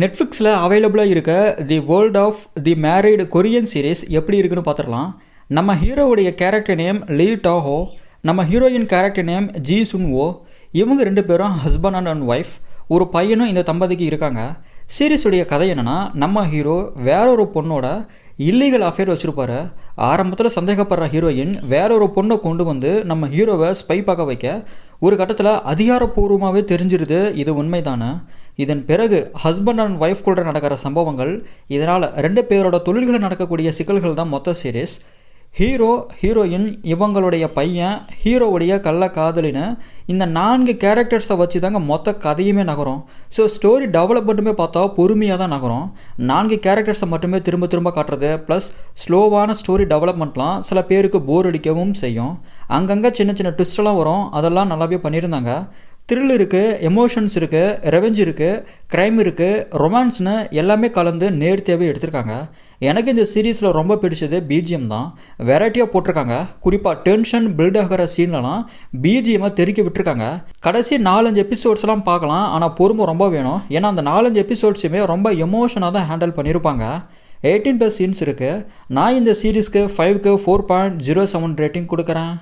நெட்ஃப்ளிக்ஸில் அவைலபிளாக இருக்க the world of the married Korean series எப்படி இருக்குன்னு பார்த்துடலாம். நம்ம ஹீரோவுடைய கேரக்டர் நேம் லீ டாஹோ நம்ம heroine character name Ji Sunwoo இவங்க ரெண்டு பேரும் ஹஸ்பண்ட் அண்ட் அண்ட் ஒய்ஃப் ஒரு பையனும் இந்த தம்பதிக்கு இருக்காங்க. சீரீஸுடைய கதை என்னென்னா நம்ம ஹீரோ வேறொரு பொண்ணோட இல்லீகல் அஃபேர் வச்சுருப்பாரு. ஆரம்பத்தில் சந்தேகப்படுற ஹீரோயின் வேறொரு பொண்ணை கொண்டு வந்து நம்ம ஹீரோவை ஸ்பை பார்க்க வைக்க ஒரு கட்டத்தில் அதிகாரப்பூர்வமாகவே தெரிஞ்சிருது இது உண்மைதானே? இதன் பிறகு ஹஸ்பண்ட் அண்ட் ஒய்ஃப் கூட நடக்கிற சம்பவங்கள் இதனால் ரெண்டு பேரோட தொழில்களில் நடக்கக்கூடிய சிக்கல்கள் தான் மொத்த சீரிஸ் ஹீரோ ஹீரோயின் இவங்களுடைய பையன் ஹீரோவுடைய கள்ள காதலின்னு இந்த நான்கு கேரக்டர்ஸை வச்சு தாங்க மொத்த கதையுமே நகரும். ஸோ ஸ்டோரி டெவலப்மெண்ட்டுமே பார்த்தா பொறுமையாக தான் நகரும். நான்கு கேரக்டர்ஸை மட்டுமே திரும்ப திரும்ப காட்டுறது ப்ளஸ் ஸ்லோவான ஸ்டோரி டெவலப்மெண்ட்லாம் சில பேருக்கு போர் அடிக்கவும் செய்யும். அங்கங்கே சின்ன சின்ன ட்விஸ்டெல்லாம் வரும். அதெல்லாம் நல்லாவே பண்ணியிருந்தாங்க. த்ரில் இருக்குது எமோஷன்ஸ் இருக்குது ரெவெஞ்ச் இருக்குது க்ரைம் இருக்குது ரொமான்ஸ்னு எல்லாமே கலந்து நேர்த்தியாகவே எடுத்திருக்காங்க. எனக்கு இந்த சீரீஸில் ரொம்ப பிடிச்சது பிஜிஎம் தான். வெரைட்டியாக போட்டிருக்காங்க. குறிப்பாக டென்ஷன் பில்ட் ஆகிற சீன்லலாம் பிஜிஎம்மை தெறிக்க விட்டுருக்காங்க. கடைசி நாலஞ்சு எபிசோட்ஸ்லாம் பார்க்கலாம். ஆனால் பொறுமை ரொம்ப வேணும். ஏன்னா அந்த நாலஞ்சு எபிசோட்ஸுமே ரொம்ப எமோஷனாக தான் ஹேண்டில் பண்ணியிருப்பாங்க. எயிட்டீன் ப்ளஸ் சீன்ஸ் இருக்குது நான் இந்த சீரீஸ்க்கு ஃபைவ்க்கு four point zero seven rating கொடுக்குறேன்.